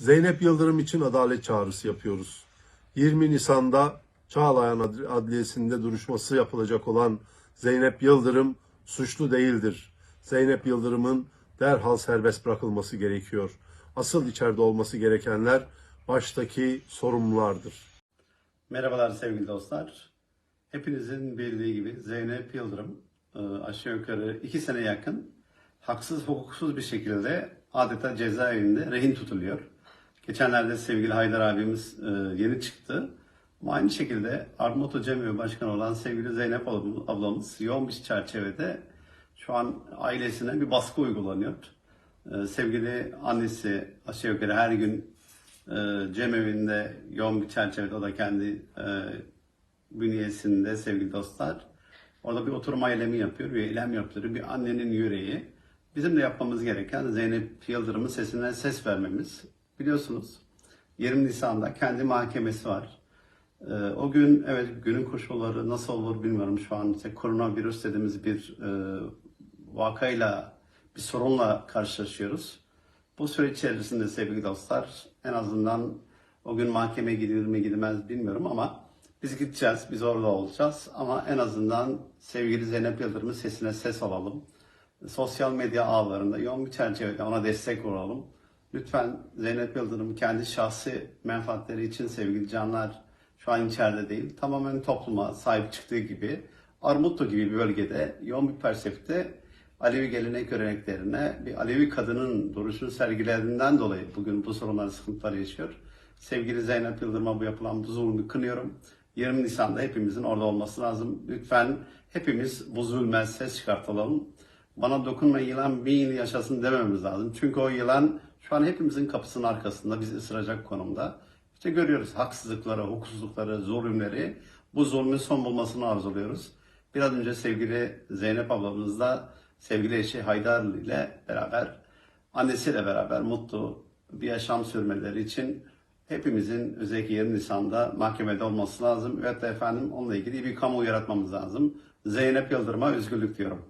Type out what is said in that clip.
Zeynep Yıldırım için adalet çağrısı yapıyoruz. 20 Nisan'da Çağlayan Ad- Adliyesi'nde duruşması yapılacak olan Zeynep Yıldırım suçlu değildir. Zeynep Yıldırım'ın derhal serbest bırakılması gerekiyor. Asıl içeride olması gerekenler baştaki sorumlulardır. Merhabalar sevgili dostlar. Hepinizin bildiği gibi Zeynep Yıldırım e, aşağı yukarı iki sene yakın haksız hukuksuz bir şekilde adeta cezaevinde rehin tutuluyor. Geçenlerde sevgili Haydar abimiz e, yeni çıktı. Ama aynı şekilde Armuto Cemevi Başkanı olan sevgili Zeynep ablam- ablamız yoğun bir çerçevede şu an ailesine bir baskı uygulanıyor. E, sevgili annesi aşağı yukarı her gün e, cemevinde yoğun bir çerçevede o da kendi e, bünyesinde sevgili dostlar. Orada bir oturma eylemi yapıyor, bir eylem yaptırıyor. Bir annenin yüreği. Bizim de yapmamız gereken Zeynep Yıldırım'ın sesine ses vermemiz. Biliyorsunuz 20 Nisan'da kendi mahkemesi var. Ee, o gün evet günün koşulları nasıl olur bilmiyorum. Şu an işte koronavirüs dediğimiz bir e, vakayla, bir sorunla karşılaşıyoruz. Bu süreç içerisinde sevgili dostlar en azından o gün mahkemeye gidilir mi gidilmez bilmiyorum ama biz gideceğiz, biz orada olacağız ama en azından sevgili Zeynep Yıldırım'ın sesine ses olalım. Sosyal medya ağlarında yoğun bir çerçevede ona destek olalım. Lütfen Zeynep Yıldırım kendi şahsi menfaatleri için sevgili canlar şu an içeride değil. Tamamen topluma sahip çıktığı gibi Armutlu gibi bir bölgede yoğun bir persepte Alevi gelenek göreneklerine bir Alevi kadının duruşunu sergilediğinden dolayı bugün bu sorunları sıkıntılar yaşıyor. Sevgili Zeynep Yıldırım'a bu yapılan bu zulmü kınıyorum. 20 Nisan'da hepimizin orada olması lazım. Lütfen hepimiz bu zulme ses çıkartalım. Bana dokunma yılan bin yaşasın dememiz lazım. Çünkü o yılan şu an hepimizin kapısının arkasında bizi ısıracak konumda. İşte görüyoruz haksızlıkları, hukuksuzlukları, zulümleri. Bu zulmün son bulmasını arzuluyoruz. Biraz önce sevgili Zeynep ablamızla sevgili eşi Haydar ile beraber annesiyle beraber mutlu bir yaşam sürmeleri için hepimizin özellikle 20 Nisan'da mahkemede olması lazım. Evet efendim onunla ilgili bir kamu yaratmamız lazım. Zeynep Yıldırım'a özgürlük diyorum.